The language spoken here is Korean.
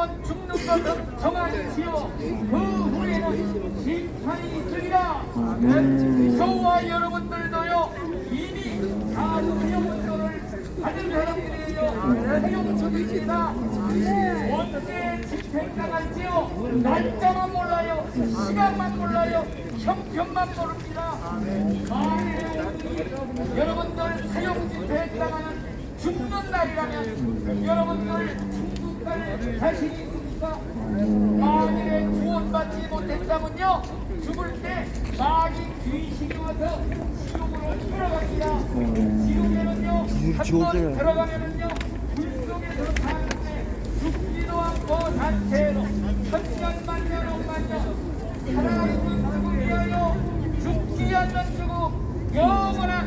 번 죽는 것은 정하지요 그 후에는 심판이 있으리라 저와 여러분들도요 이미 다 사형선고를 받은 사람들이에요. 사형선입니다. 언제 집행당할지요? 날짜만 몰라요. 시간만 몰라요. 형편만 모릅니다. 오늘이 여러분들 사형 집행당하는 죽는 날이라면 갈 자신이 있습니까? 만일에 구원받지 못했다면요 죽을 때 마귀 귀신이 와서 지옥으로 들어갑니다 지옥에는요 한번 들어가면은요 불 속에서 사는데 죽지도 않고 산채로 천년 만년 억만년 살아있는 죽음 위하여 죽지 않는 죽음 영원한